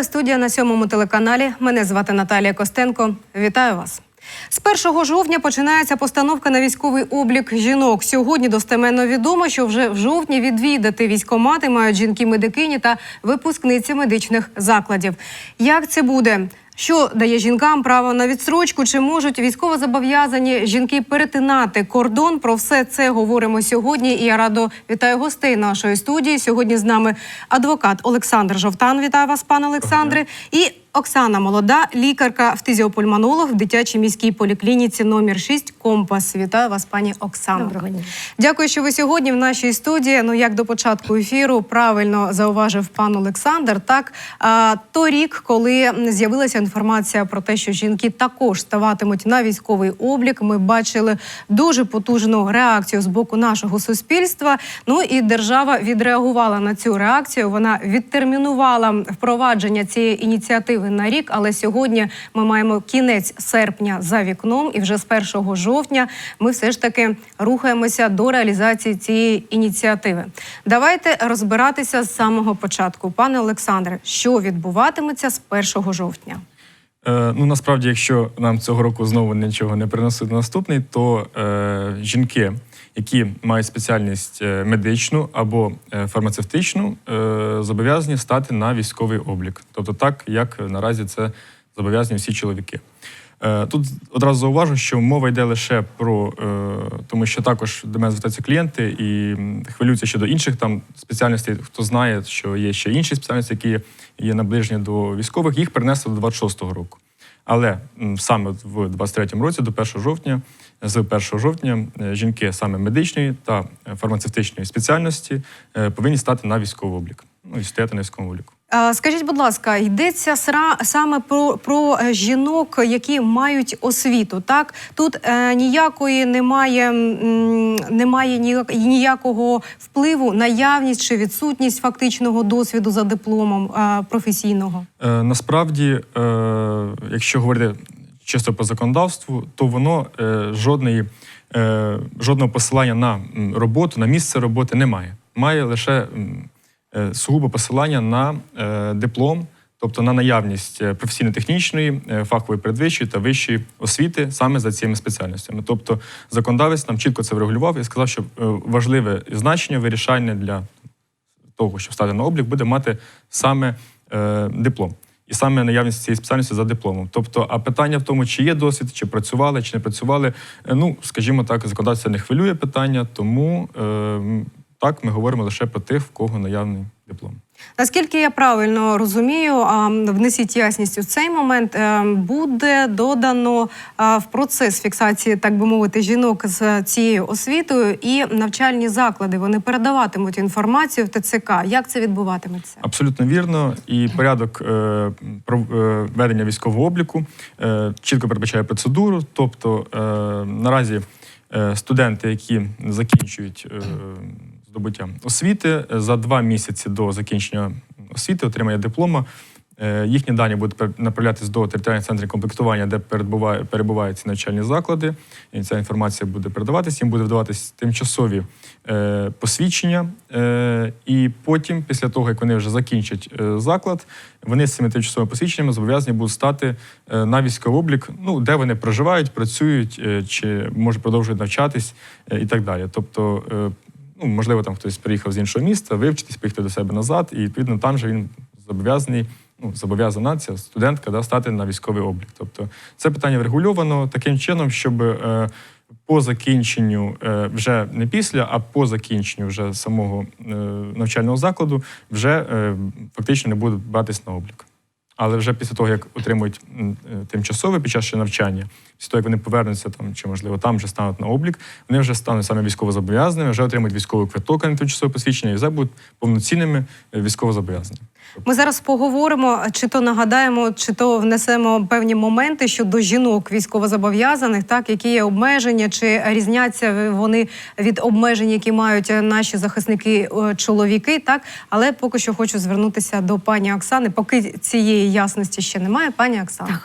Телестудія на сьомому телеканалі. Мене звати Наталія Костенко. Вітаю вас. З 1 жовтня починається постановка на військовий облік жінок. Сьогодні достеменно відомо, що вже в жовтні відвідати військомати мають жінки-медикині та випускниці медичних закладів. Як це буде? Що дає жінкам право на відсрочку? Чи можуть військово зобов'язані жінки перетинати кордон? Про все це говоримо сьогодні. І я радо вітаю гостей нашої студії. Сьогодні з нами адвокат Олександр Жовтан. Вітаю вас, пане Олександре. І Оксана Молода, лікарка, фтизіопульмонолог в дитячій міській поліклініці номер 6 Компас. Вітаю вас, пані Оксано. Доброго дня. Дякую, що ви сьогодні в нашій студії. Ну як до початку ефіру правильно зауважив пан Олександр. Так торік, коли з'явилася інформація про те, що жінки також ставатимуть на військовий облік, ми бачили дуже потужну реакцію з боку нашого суспільства. Ну і держава відреагувала на цю реакцію. Вона відтермінувала впровадження цієї ініціативи на рік. Але сьогодні ми маємо кінець серпня за вікном, і вже з 1 жовтня ми все ж таки рухаємося до реалізації цієї ініціативи. Давайте розбиратися з самого початку. Пане Олександре, що відбуватиметься з 1 жовтня? Е, ну насправді, якщо нам цього року знову нічого не приносить наступний, то е, жінки, які мають спеціальність е, медичну або е, фармацевтичну, е, зобов'язані стати на військовий облік. Тобто, так як наразі це зобов'язані всі чоловіки. Е, Тут одразу зауважу, що мова йде лише про е, тому, що також до мене звертаються клієнти і хвилюються щодо інших там спеціальностей. Хто знає, що є ще інші спеціальності, які є наближені до військових, їх перенесли до 26-го року. Але саме в 23-му році, до 1 жовтня, з 1 жовтня, е, жінки саме медичної та фармацевтичної спеціальності повинні стати на військовий облік. Ну і стояти на військовому обліку. А, Скажіть, будь ласка, йдеться сра- саме про, про е, жінок, які мають освіту. Так тут е, ніякої немає, немає ніяк- ніякого впливу наявність чи відсутність фактичного досвіду за дипломом е, професійного. Е, насправді, е, якщо говорити чисто по законодавству, то воно е, жодної, е, жодного посилання на роботу, на місце роботи немає. Має лише е, сугубо посилання на е, диплом, тобто на наявність е, професійно-технічної, е, фахової передвищої та вищої освіти саме за цими спеціальностями. Тобто законодавець нам чітко це врегулював і сказав, що е, важливе значення вирішальне для того, щоб стати на облік, буде мати саме е, диплом. І саме наявність цієї спеціальності за дипломом. Тобто, а питання в тому, чи є досвід, чи працювали, чи не працювали. е, Ну, скажімо так, законодавця не хвилює питання, тому е, так ми говоримо лише про тих, в кого наявний диплом. Наскільки я правильно розумію, внесіть ясність у цей момент. е, Буде додано в процес фіксації, так би мовити, жінок з цією освітою і навчальні заклади. Вони передаватимуть інформацію в ТЦК. Як це відбуватиметься? Абсолютно вірно. І порядок е, про е, ведення військового обліку е, чітко передбачає процедуру. Тобто е, наразі е, студенти, які закінчують е, здобуття освіти, е, за два місяці до закінчення освіти, отримання диплома. е, Їхні дані будуть направлятись до територіальних центрів комплектування, де перебуває- перебувають ці навчальні заклади. І ця інформація буде передаватись. Їм буде видаватись тимчасові е, посвідчення. Е, і потім, після того, як вони вже закінчать е, заклад, вони з цими тимчасовими посвідченнями зобов'язані будуть стати е, на військовий облік, ну, де вони проживають, працюють, е, чи може продовжують навчатись е, і так далі. Тобто, е, ну, можливо, там хтось приїхав з іншого міста, вивчитись, поїхати до себе назад, і відповідно там же він зобов'язаний. Ну, зобов'язана ця студентка да, стати на військовий облік. Тобто це питання врегульовано таким чином, щоб е, по закінченню, е, вже не після, а по закінченню вже самого е, навчального закладу вже е, фактично не будуть братись на облік. Але вже після того, як отримують е, тимчасове під час ще навчання, після того, як вони повернуться там, чи можливо там вже стануть на облік, вони вже стануть саме військовозобов'язаними, вже отримують військовий квиток, на тимчасове посвідчення, і вже будуть повноцінними е, військовозобов'язаними. Ми зараз поговоримо, чи то нагадаємо, чи то внесемо певні моменти щодо жінок військовозобов'язаних, так які є обмеження, чи різняться вони від обмежень, які мають наші захисники е, чоловіки. Так, але поки що хочу звернутися до пані Оксани. Поки цієї ясності ще немає, пані Оксана.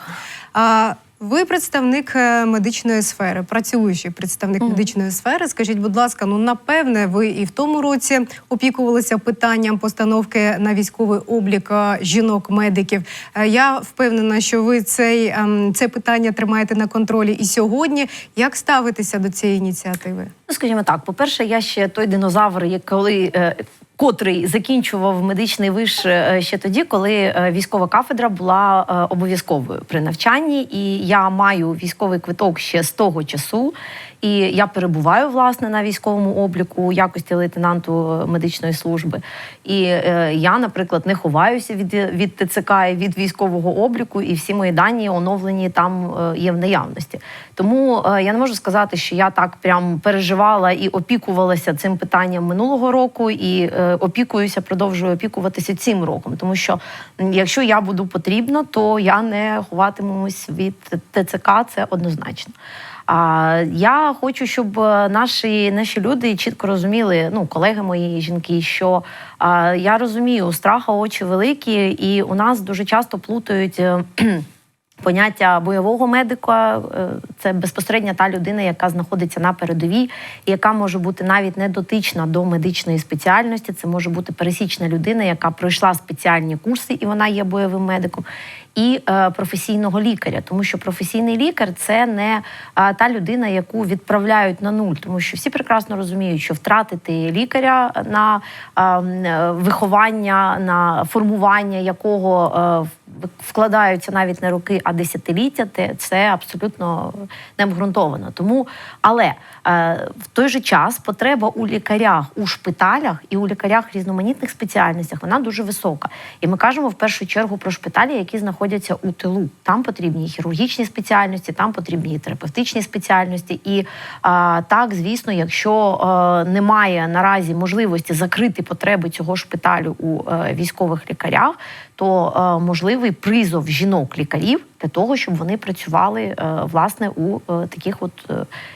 Ви представник е, медичної сфери, працюючий представник Мгм. медичної сфери. Скажіть, будь ласка, ну напевне, ви і в тому році опікувалися питанням постановки на військовий облік е, жінок-медиків. Е, Я впевнена, що ви цей, ем, це питання тримаєте на контролі і сьогодні. Як ставитися до цієї ініціативи? Ну, скажімо так, по-перше, я ще той динозавр, як коли. Котрий закінчував медичний виш е, ще тоді, коли е, військова кафедра була е, обов'язковою при навчанні, і я маю військовий квиток ще з того часу. І я перебуваю власне на військовому обліку у якості лейтенанту е, медичної служби. І е, я, наприклад, не ховаюся від, від ТЦК і від військового обліку, і всі мої дані оновлені там е, є в наявності. Тому е, я не можу сказати, що я так прям переживала і опікувалася цим питанням минулого року, і е, опікуюся, продовжую опікуватися цим роком. Тому що якщо я буду потрібна, то я не ховатимусь від ТЦК, це однозначно. А я хочу, щоб е, наші, наші люди чітко розуміли, ну колеги мої жінки, що а, я розумію, у страха очі великі, і у нас дуже часто плутають. е, Поняття бойового медика е, це безпосередньо та людина, яка знаходиться на передовій, яка може бути навіть не дотична до медичної спеціальності. Це може бути пересічна людина, яка пройшла спеціальні курси, і вона є бойовим медиком, і е, професійного лікаря. Тому що професійний лікар це не та людина, яку відправляють на нуль, тому що всі прекрасно розуміють, що втратити лікаря на е, виховання, на формування якого е, в- вкладаються навіть не роки, а десятиліття, це абсолютно необґрунтовано. Тому, але е, в той же час потреба у лікарях у шпиталях і у лікарях різноманітних спеціальностях вона дуже висока. І ми кажемо в першу чергу про шпиталі, які знаходяться у тилу. Там потрібні і хірургічні спеціальності, там потрібні і терапевтичні спеціальності. І е, так, звісно, якщо е, немає наразі можливості закрити потреби цього шпиталю у військових лікарях, то е, можливий призов жінок-лікарів для того, щоб вони працювали е, власне у е, таких от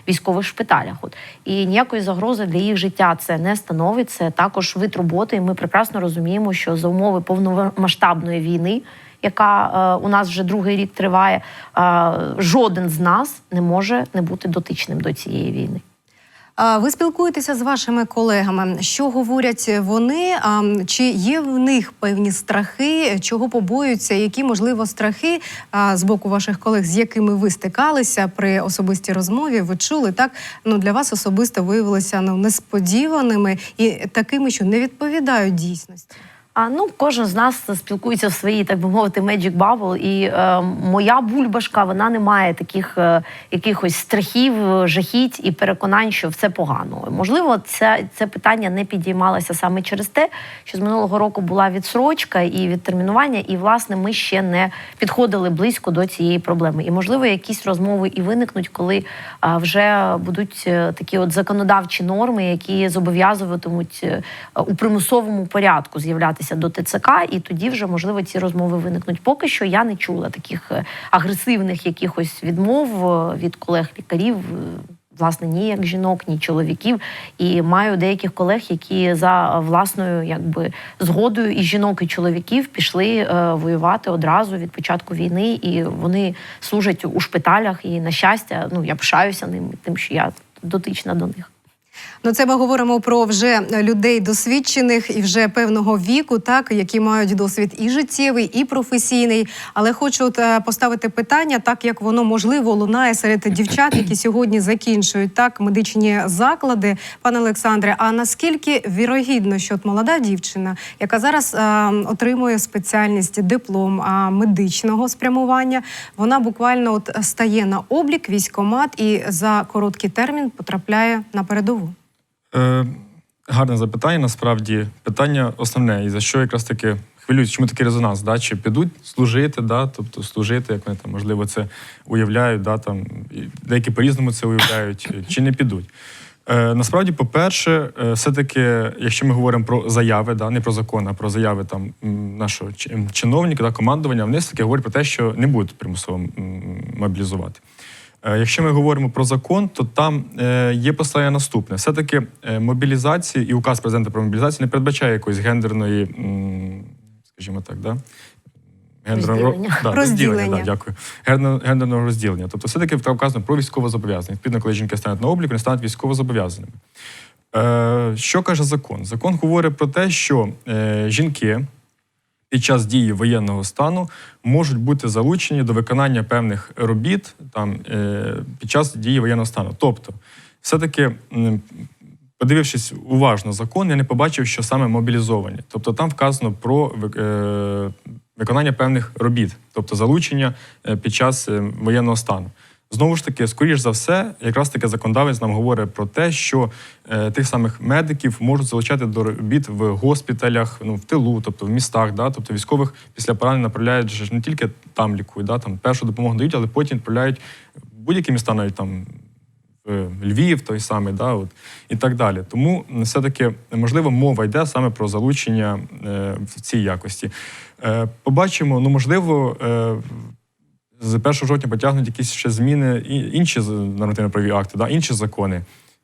військових шпиталях. От і ніякої загрози для їх життя це не становить. Це також вид роботи. І ми прекрасно розуміємо, що за умови повномасштабної війни. Яка у нас вже другий рік триває, жоден з нас не може не бути дотичним до цієї війни. Ви спілкуєтеся з вашими колегами. Що говорять вони? А, Чи є в них певні страхи? Чого побоюються? Які можливо страхи з боку ваших колег, з якими ви стикалися при особистій розмові? Ви чули так? Ну для вас особисто виявилися ну несподіваними і такими, що не відповідають дійсності. А ну кожен з нас спілкується в своїй, так би мовити, Magic Bubble, і е, моя бульбашка вона не має таких е, якихось страхів, е, жахіть і переконань, що все погано. Можливо, це, це питання не підіймалося саме через те, що з минулого року була відсрочка і відтермінування, і власне ми ще не підходили близько до цієї проблеми. І можливо, якісь розмови і виникнуть, коли а, вже будуть е, такі от законодавчі норми, які зобов'язуватимуть е, у примусовому порядку з'являтися до ТЦК, і тоді вже можливо ці розмови виникнуть. Поки що я не чула таких е, агресивних якихось відмов е, від колег-лікарів. е, Власне, ні як жінок, ні чоловіків, і маю деяких колег, які за власною якби згодою і жінок, і чоловіків пішли е, воювати одразу від початку війни, і вони служать у шпиталях. І на щастя, ну я пишаюся ним, тим, що я дотична до них. Ну, це ми говоримо про вже людей досвідчених і вже певного віку, так які мають досвід і життєвий, і професійний. Але хочу от, е, поставити питання, так як воно можливо лунає серед дівчат, які сьогодні закінчують так медичні заклади. Пане Олександре, а наскільки вірогідно, що от молода дівчина, яка зараз е, отримує спеціальність диплом а, медичного спрямування, вона буквально от стає на облік військомат і за короткий термін потрапляє на передову. Е, гарне запитання. Насправді питання основне, і за що якраз таки хвилюють, чому такий резонанс? Да? Чи підуть служити, да? тобто служити, як вони там можливо це уявляють, да? там, деякі по-різному це уявляють, чи не підуть. Е, насправді, по-перше, е, все-таки, якщо ми говоримо про заяви, да, не про закон, а про заяви там нашого чиновника, да, командування, вони все-таки говорять про те, що не будуть примусово мобілізувати. Е, Якщо ми говоримо про закон, то там е, є послання наступне: все-таки е, мобілізація і указ президента про мобілізацію не передбачає якоїсь гендерної, скажімо так, да? гендерного Розділення. да, Розділення. да, дякую. Гендерного, гендерного розділення. Тобто, все-таки вказано про військовозобов'язаних. Відповідно, коли жінки стануть на облік, вони стануть військовозобов'язаними. Е, що каже закон? Закон говорить про те, що е, жінки під час дії воєнного стану можуть бути залучені до виконання певних робіт там, е, під час дії воєнного стану. Тобто, все-таки, подивившись уважно закон, я не побачив, що саме мобілізовані. Тобто там вказано про е, виконання певних робіт, тобто залучення е, під час воєнного стану. Знову ж таки, скоріш за все, якраз таки законодавець нам говорить про те, що е, тих самих медиків можуть залучати до робіт в госпіталях, ну в тилу, тобто в містах, да, тобто військових після поранень направляють ж не тільки там лікують, да, там першу допомогу дають, але потім відправляють будь-які міста, навіть там в Львів, той самий, да, от, і так далі. Тому все-таки можливо мова йде саме про залучення е, в цій якості. Е, побачимо, ну можливо. Е, з 1 жовтня потягнуть якісь ще зміни інші нормативно-правові акти, да, інші закони.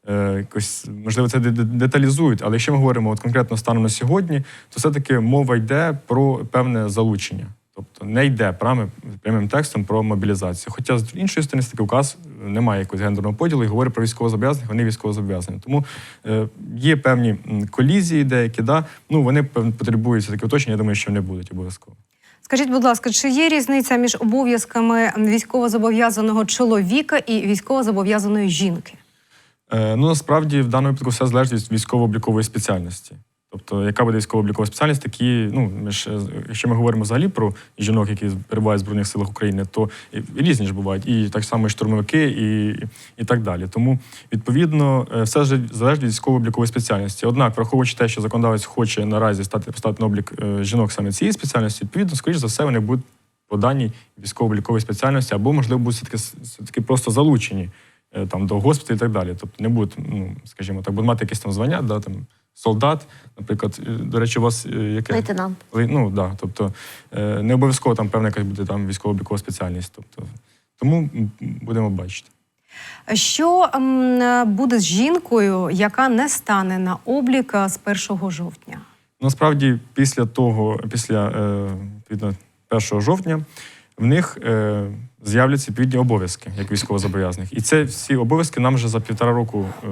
Е, якось, можливо, це де- де- деталізують, але якщо ми говоримо от конкретно станом на сьогодні, то все-таки мова йде про певне залучення. Тобто не йде прямо, прямим текстом про мобілізацію. Хоча з іншої сторони, такий указ немає якогось гендерного поділу і говорить про військовозобов'язаних, вони військовозобов'язані. Тому е, є певні колізії деякі, да, ну вони потребують все-таки уточнення, я думаю, що вони будуть обов'язково. Скажіть, будь ласка, чи є різниця між обов'язками військовозобов'язаного чоловіка і військовозобов'язаної жінки? Е, ну насправді в даному випадку все залежить від військово-облікової спеціальності. Тобто, яка буде військово-облікова спеціальність, такі, ну, ми ж, е, якщо ми говоримо взагалі про жінок, які перебувають в Збройних силах України, то і- і різні ж бувають, і так само і штурмовики, і, і так далі. Тому, відповідно, е, все ж залежить від військово-облікової спеціальності. Однак, враховуючи те, що законодавець хоче наразі стати поставити на облік е, жінок саме цієї спеціальності, відповідно, скоріш за все, вони будуть по даній військово-обліковій спеціальності, або, можливо, будуть все-таки, все-таки просто залучені там, до госпіталю і так далі. Тобто не будуть, ну, скажімо так, будуть мати якесь там звання, да, там, солдат, наприклад. Е, До речі, у вас е, яке? Лейтенант. Ну, да, тобто е, не обов'язково там певна якась буде там військово-облікова спеціальність. Тобто, тому будемо бачити. Що буде з жінкою, яка не стане на облік з 1 жовтня? Насправді, після того, після е, 1 жовтня, в них е, з'являться відповідні обов'язки як військовозобов'язаних. І це всі обов'язки нам вже за півтора року е,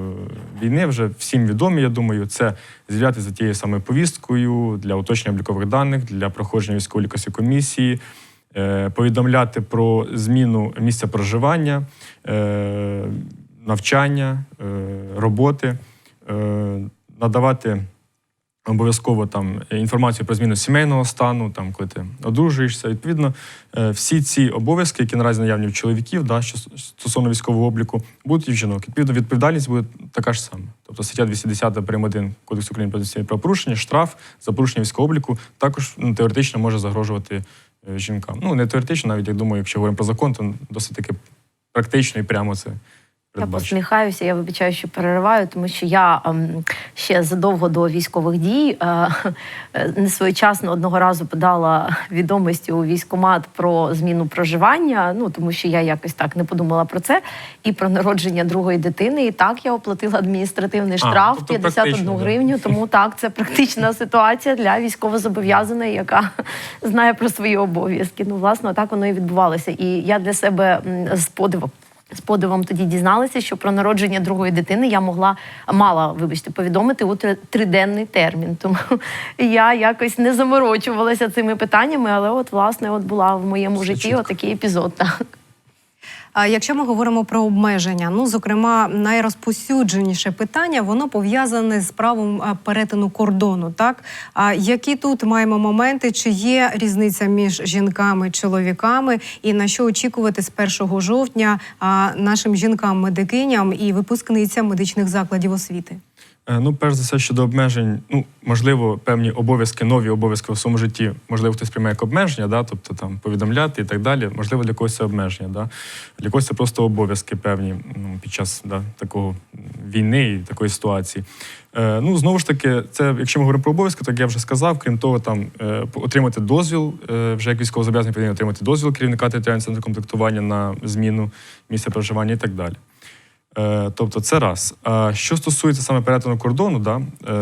війни вже всім відомі. Я думаю, це з'являтися за тією самою повісткою для уточнення облікових даних, для проходження військової лікарської комісії. е, Повідомляти про зміну місця проживання, е, навчання, е, роботи, надавати обов'язково там інформацію про зміну сімейного стану, там коли ти одружуєшся. Відповідно, е, всі ці обов'язки, які наразі наявні в чоловіків, да, що стосовно військового обліку, будуть і в жінок. Відповідно, відповідальність буде така ж сама. Тобто стаття 210 прим. 1 Кодексу України про адміністративні правопорушення, штраф за порушення військового обліку також ну, теоретично може загрожувати е, жінкам. Ну не теоретично, навіть я думаю, якщо говоримо про закон, то досить таки практично і прямо це Я посміхаюся, я вибачаю, що перериваю, тому що я ем, ще задовго до військових дій е, е, несвоєчасно одного разу подала відомості у військкомат про зміну проживання. Ну тому що я якось так не подумала про це. І про народження другої дитини. І так я оплатила адміністративний штраф тобто 51 практично, да. гривню. Тому так, це практична ситуація для військовозобов'язаної, яка знає про свої обов'язки. Ну, власне, так воно і відбувалося. І я для себе з подивом. З подивом тоді дізналася, що про народження другої дитини я могла мала, вибачте, повідомити у триденний термін. Тому я якось не заморочувалася цими питаннями, але от власне от була в моєму Все житті чітко. отакий епізод. Так. Якщо ми говоримо про обмеження, ну зокрема, найрозпосюдженіше питання воно пов'язане з правом перетину кордону. Так а які тут маємо моменти? Чи є різниця між жінками чоловіками, і на що очікувати з 1 жовтня нашим жінкам-медикиням і випускницям медичних закладів освіти? Е, Ну, перш за все, щодо обмежень, ну можливо, певні обов'язки, нові обов'язки в своєму житті, можливо, хтось приймає як обмеження, да, тобто там повідомляти і так далі. Можливо, для когось це обмеження, да. Для когось це просто обов'язки певні ну, під час да, такого війни і такої ситуації. Е, ну, знову ж таки, це, якщо ми говоримо про обов'язки, так я вже сказав, крім того, там е, отримати дозвіл, е, вже як військовозобов'язаний повинен отримати дозвіл керівника територіального центру комплектування на зміну місця проживання і так далі. Е, Тобто це раз. А що стосується саме перетину кордону, да, е,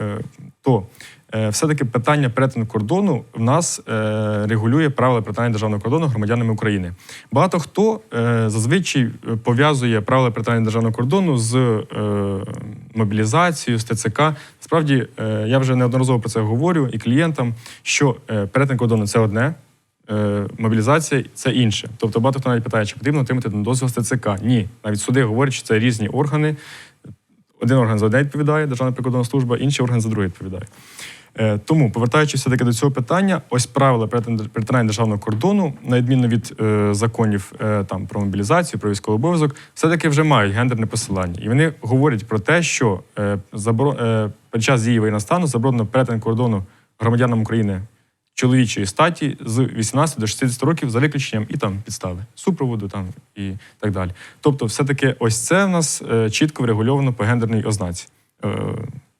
е, то все-таки питання перетину кордону в нас регулює правила перетинання державного кордону громадянами України. Багато хто зазвичай пов'язує правила перетинання державного кордону з мобілізацією, з ТЦК. Справді, я вже неодноразово про це говорю і клієнтам, що перетин кордону це одне. Е, Мобілізація це інше. Тобто багато хто навіть питає, чи потрібно отримати дозвіл з ТЦК. Ні, навіть суди говорять, що це різні органи. Один орган за одне відповідає, Державна прикордонна служба, інший орган за друге відповідає. Е, Тому, повертаючись все-таки до цього питання, ось правила перетин- перетинання державного кордону, на відміну від е, законів е, там про мобілізацію, про військовий обов'язок, все-таки вже мають гендерне посилання. І вони говорять про те, що е, заборо- е, під час дії воєнного стану заборонено перетин кордону громадянам України чоловічої статі з 18 до 60 років за виключенням і там підстави супроводу там і так далі. Тобто, все-таки ось це в нас е, чітко врегульовано по гендерній ознаці. Е,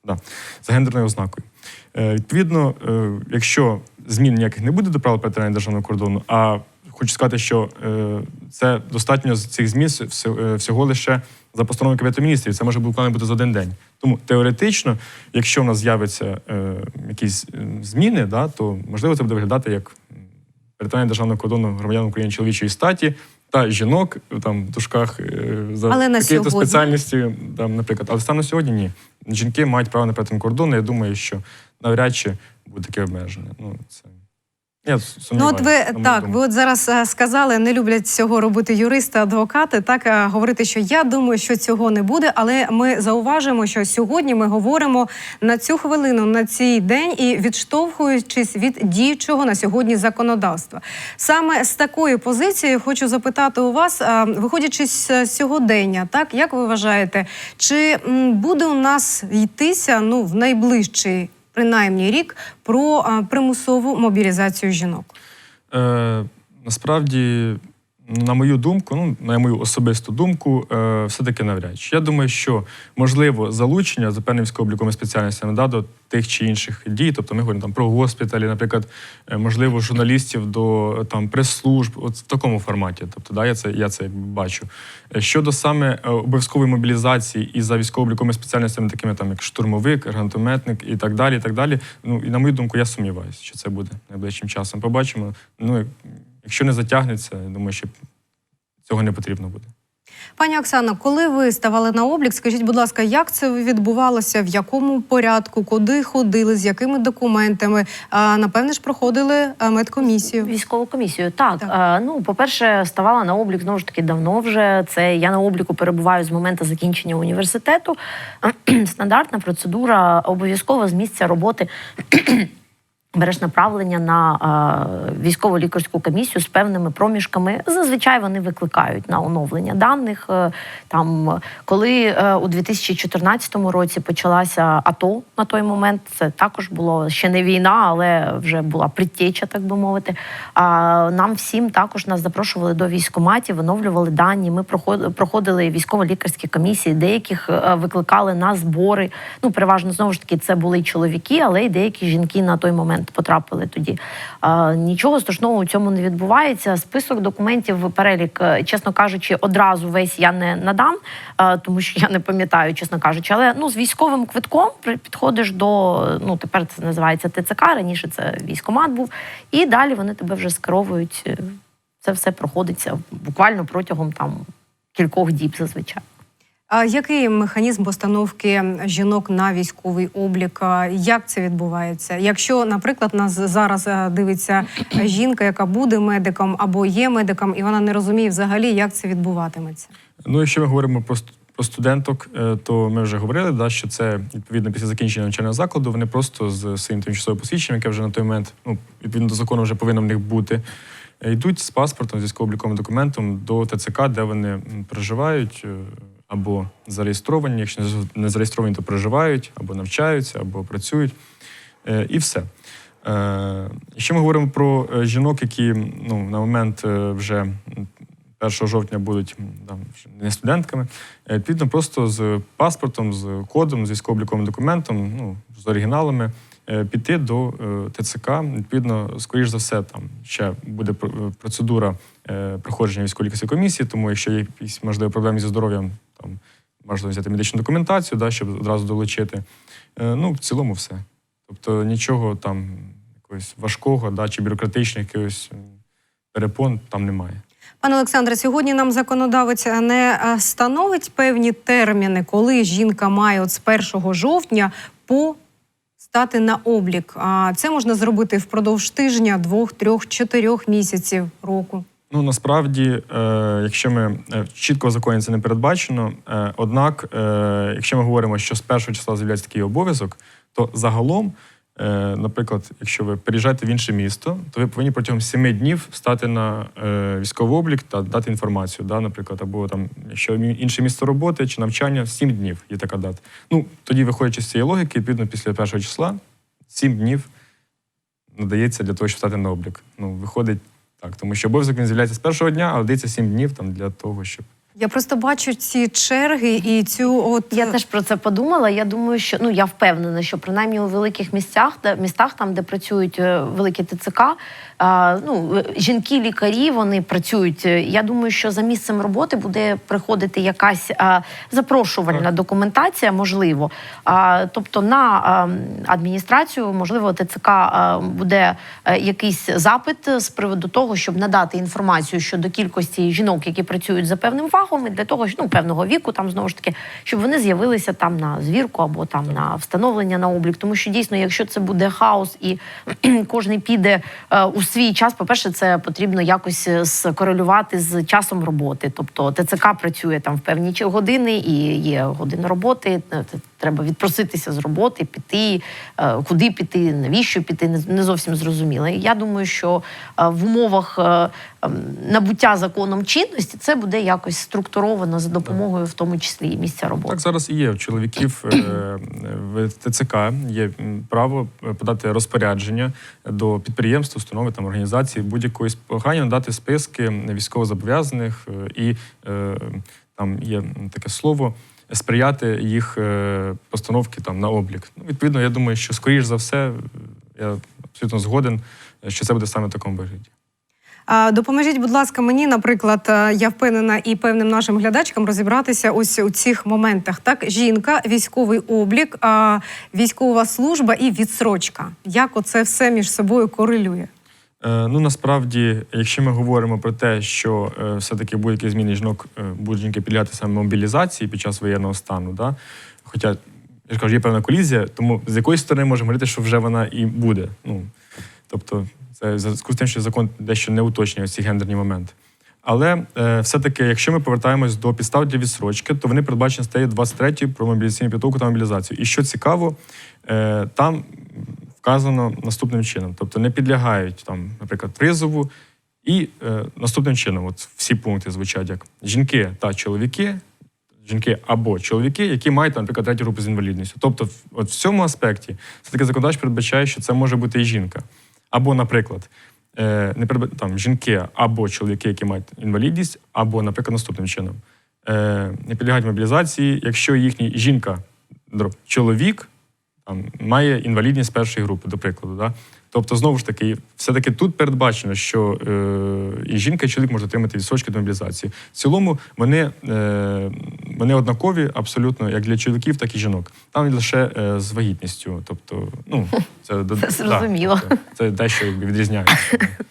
да, за гендерною ознакою. Е, відповідно, е, якщо змін ніяких не буде до правил перетинання державного кордону, а хочу сказати, що е, це достатньо з цих змін всього, е, лише за постановою Кабінету міністрів. Це може буквально бути за один день. Тому теоретично, якщо в нас з'являться е, якісь зміни, да, то можливо це буде виглядати як перетинання державного кордону громадян України чоловічої статі. Та жінок там в дужках за якісь-то спеціальності, там, наприклад, але станом сьогодні ні. Жінки мають право на перетин кордону. Я думаю, що навряд чи буде таке обмеження. Ну це я Ну, от ви так, думку. ви от зараз е, сказали, не люблять цього робити юристи, адвокати. Так е, говорити, що я думаю, що цього не буде. Але ми зауважимо, що сьогодні ми говоримо на цю хвилину, на цей день, і відштовхуючись від діючого на сьогодні законодавства. Саме з такої позиції хочу запитати у вас, е, виходячи з сьогодення, так як ви вважаєте, чи буде у нас йтися ну в найближчий принаймні рік про примусову мобілізацію жінок. Е, насправді, на мою думку, ну на мою особисту думку, е, все-таки навряд чи. Я думаю, що можливо залучення за певним військово-обліковими спеціальностями да, до тих чи інших дій. Тобто ми говоримо там про госпіталі, наприклад, е, можливо, журналістів до там прес-служб, от в такому форматі. Тобто, да, я це я це бачу. Е, Щодо саме е, обов'язкової мобілізації і за військово-обліковими спеціальностями, такими там як штурмовик, гранатометник і так далі. І так далі. Ну і на мою думку, я сумніваюся, що це буде найближчим часом. Побачимо. Ну якщо не затягнеться, я думаю, що цього не потрібно буде. Пані Оксано, коли ви ставали на облік, скажіть, будь ласка, як це відбувалося, в якому порядку, куди ходили, з якими документами? А, напевне ж, проходили медкомісію. Військову комісію, так. Так. Е, ну, по-перше, ставала на облік знову ж таки давно вже. Це я на обліку перебуваю з моменту закінчення університету. Стандартна процедура обов'язково з місця роботи. Береш направлення на е, військово лікарську комісію з певними проміжками. Зазвичай вони викликають на оновлення даних. Е, там, коли е, у 2014 році почалася АТО на той момент, це також було ще не війна, але вже була предтеча, так би мовити. А нам всім також нас запрошували до військоматів, оновлювали дані. Ми проход- проходили військово-лікарські комісії, деяких викликали на збори. Ну, переважно знову ж таки, це були чоловіки, але й деякі жінки на той момент потрапили тоді. Нічого страшного у цьому не відбувається. Список документів, перелік, е, чесно кажучи, одразу весь я не надам, е, тому що я не пам'ятаю, чесно кажучи. Але ну з військовим квитком підходиш до ну тепер це називається ТЦК. Раніше це військомат був, і далі вони тебе вже скеровують. Е, Це все проходиться буквально протягом там кількох діб зазвичай. А який механізм постановки жінок на військовий облік? Як це відбувається? Якщо, наприклад, нас зараз е, дивиться жінка, яка буде медиком або є медиком, і вона не розуміє взагалі, як це відбуватиметься. Ну, якщо ми говоримо про, про студенток, е, то ми вже говорили, да, що це відповідно після закінчення навчального закладу. Вони просто з своїм тимчасовим посвідченням, яке вже на той момент, ну, відповідно до закону, вже повинно в них бути. е, Йдуть з паспортом, з військово-обліковим документом до ТЦК, де вони проживають або зареєстровані. Якщо не зареєстровані, то проживають, або навчаються, або працюють. Е, І все. Е, Ще ми говоримо про е, жінок, які ну, на момент вже 1 жовтня будуть там, не студентками. Відповідно, просто з паспортом, з кодом, з військово-обліковим документом, ну, з оригіналами, піти до ТЦК. Відповідно, скоріш за все, там ще буде пр- процедура е, проходження військово-лікарської комісії, тому якщо є якісь можливі проблеми зі здоров'ям, там можна взяти медичну документацію, да, щоб одразу долучити. Е, Ну, в цілому, все. Тобто нічого там якогось важкого да, чи бюрократичних якихось перепон там немає. Пане Олександре, сьогодні нам законодавець не е, становить певні терміни, коли жінка має от з 1 жовтня по стати на облік. А це можна зробити впродовж тижня, двох, трьох, чотирьох місяців року. Ну насправді, е, якщо ми е, чітко в законі це не передбачено. Е, однак, е, якщо ми говоримо, що з першого числа з'являється такий обов'язок, то загалом, е, наприклад, якщо ви переїжджаєте в інше місто, то ви повинні протягом семи днів стати на е, військовий облік та дати інформацію. Да, наприклад, або там, якщо інше місто роботи чи навчання, сім днів є така дата. Ну тоді, виходячи з цієї логіки, відповідно після першого числа, сім днів надається для того, щоб стати на облік. Ну, виходить так, тому що обов'язок він з'являється з першого дня, але дається 7 днів там для того, щоб. Я просто бачу ці черги і цю от Я теж про це подумала. Я думаю, що ну я впевнена, що принаймні у великих місцях, де містах, там де працюють е, великі ТЦК, а, ну е, жінки, лікарі, вони працюють. Е, Я думаю, що за місцем роботи буде приходити якась а, запрошувальна Так. документація, можливо. А, тобто на а, адміністрацію, можливо, ТЦК а, буде е, якийсь запит з приводу того, щоб надати інформацію щодо кількості жінок, які працюють за певним фахом, і для того, ну певного віку, там знову ж таки, щоб вони з'явилися там на звірку або там на встановлення на облік. Тому що дійсно, якщо це буде хаос і кожен піде е, у свій час, по-перше, це потрібно якось е, скорелювати з часом роботи. Тобто ТЦК працює там в певні години і є година роботи. Треба відпроситися з роботи, піти, е, куди піти, навіщо піти, не- зовсім зрозуміло. І я думаю, що е, в умовах е, ем, набуття законом чинності це буде якось структуровано за допомогою, в тому числі і місця роботи. Так зараз і є у чоловіків в ТЦК є право подати розпорядження до підприємств, установи там організації будь-якої прохання надати списки військовозобов'язаних і там є таке слово. Сприяти їх е, постановки там на облік. Ну, відповідно, я думаю, що скоріш за все, я абсолютно згоден, що це буде саме в такому вигляді. Допоможіть, будь ласка, мені, наприклад, е, я впевнена і певним нашим глядачкам розібратися ось у цих моментах. Так, жінка, військовий облік, військова служба і відсрочка. Як оце все між собою корелює? Е, Ну насправді, якщо ми говоримо про те, що е, все-таки будь-які зміни жінок е, будуть жінки підлягати саме мобілізації під час воєнного стану, да? хоча я ж кажу, є певна колізія, тому з якоїсь сторони можемо говорити, що вже вона і буде. Ну тобто, це в зв'язку з тим, що закон дещо не уточнює ці гендерні моменти. Але все-таки, якщо ми повертаємось до підстав для відсрочки, то вони передбачені статтею 23 про мобілізаційну підготовку та мобілізацію. І що цікаво, там вказано наступним чином: тобто не підлягають там, наприклад, призову, і е, наступним чином, от всі пункти звучать як жінки та чоловіки. Жінки або чоловіки, які мають, наприклад, третю групу з інвалідністю. Тобто, от в цьому аспекті все-таки законодавч передбачає, що це може бути і жінка. Або, наприклад, е, не передба- там, жінки або чоловіки, які мають інвалідність, або, наприклад, наступним чином. Е, не підлягають мобілізації, якщо їхній жінка, чоловік там, має інвалідність першої групи, до прикладу. Да? Тобто, знову ж таки, все-таки тут передбачено, що е, і жінка, і чоловік можуть отримати відсрочки до мобілізації. В цілому вони, е, вони однакові абсолютно як для чоловіків, так і жінок. Там лише е, з вагітністю. Тобто, ну, це, до- Це зрозуміло. тобто, це дещо якби, відрізняється.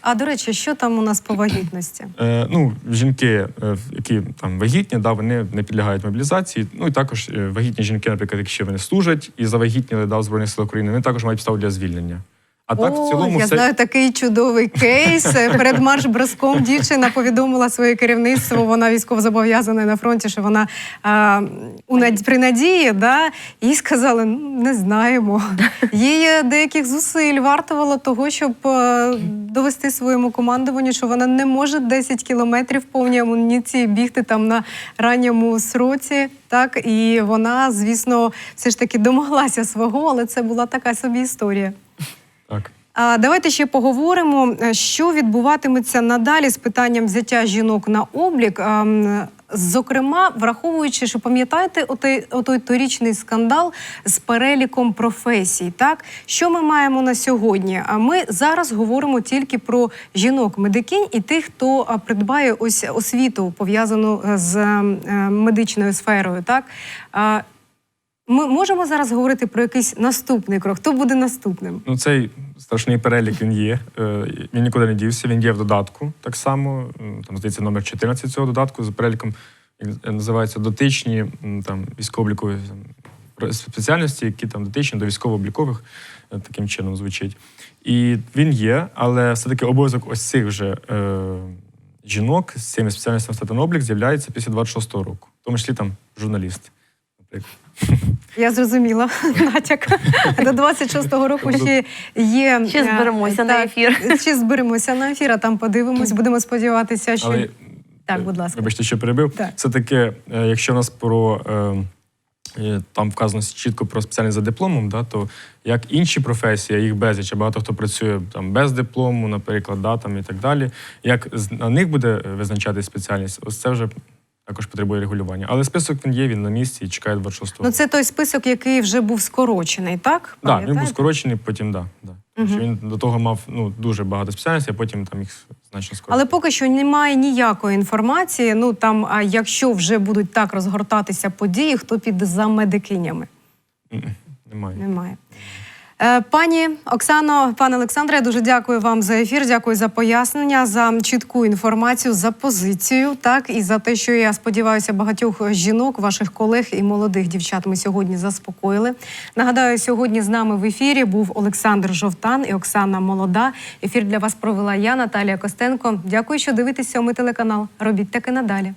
А до речі, що там у нас по вагітності? Е, ну, жінки, е, які там вагітні, да, вони не підлягають мобілізації. Ну і також е, вагітні жінки, наприклад, якщо вони служать і завагітніли да, в Збройних сил України, вони також мають підставу для звільнення. А так, О, в цілому, я все знаю такий чудовий кейс. Перед марш-броском дівчина повідомила своє керівництво. Вона військово зобов'язана на фронті, що вона а, у над... при надії, да, і сказали, ну не знаємо. Їй деяких зусиль вартувало того, щоб е, довести своєму командуванню, що вона не може 10 кілометрів повній амуніції бігти там на ранньому сроці. Так, і вона, звісно, все ж таки домоглася свого, але це була така собі історія. Так. Давайте ще поговоримо, е, що відбуватиметься надалі з питанням взяття жінок на облік. Зокрема, враховуючи, що пам'ятаєте, отой, отой торічний скандал з переліком професій. Так, що ми маємо на сьогодні? А ми зараз говоримо тільки про жінок-медикинь і тих, хто придбає ось освіту пов'язану е, з е, медичною сферою. Так Ми можемо зараз говорити про якийсь наступний крок. Хто буде наступним? Ну, цей страшний перелік він є. Е, Він нікуди не дівся. Він є в додатку так само. Е, Там здається номер 14 цього додатку з переліком як називається дотичні там військово-облікові спеціальності, які там дотичні до військово-облікових, е, таким чином звучить. І він є, але все-таки обов'язок ось цих вже е, жінок з цими спеціальностями стати на облік з'являється після 26-го року, в тому числі там журналісти. Наприклад. Я зрозуміла натяк. До 26-го року ще є. Ще е, зберемося на ефір. Ще зберемося на ефір, а там подивимось. Будемо сподіватися, що Але так, будь ласка. Вибачте, що перебив. Так. Все таки, е, якщо в нас про е, е, там вказано чітко про спеціальність за дипломом, да, то як інші професії, їх безліч, а багато хто працює там без диплому, наприклад, да, там, і так далі. Як з- на них буде визначати спеціальність, ось це вже також потребує регулювання. Але список він є, він на місці і чекає 26-го. Ну це той список, який вже був скорочений, так? Так, він був скорочений, потім да. да. Тому що Він до того мав ну, дуже багато спеціальностей, а потім там їх значно скоротили. Але поки що немає ніякої інформації. Ну там, а якщо вже будуть так розгортатися події, хто піде за медикинями? Немає. Немає. Е, Пані Оксано, пане Олександре, я дуже дякую вам за ефір. Дякую за пояснення, за чітку інформацію, за позицію, так і за те, що я сподіваюся, багатьох жінок, ваших колег і молодих дівчат ми сьогодні заспокоїли. Нагадаю, сьогодні з нами в ефірі був Олександр Жовтан і Оксана Молода. Ефір для вас провела я, Наталія Костенко. Дякую, що дивитеся. Ми телеканал. Робіть таки надалі.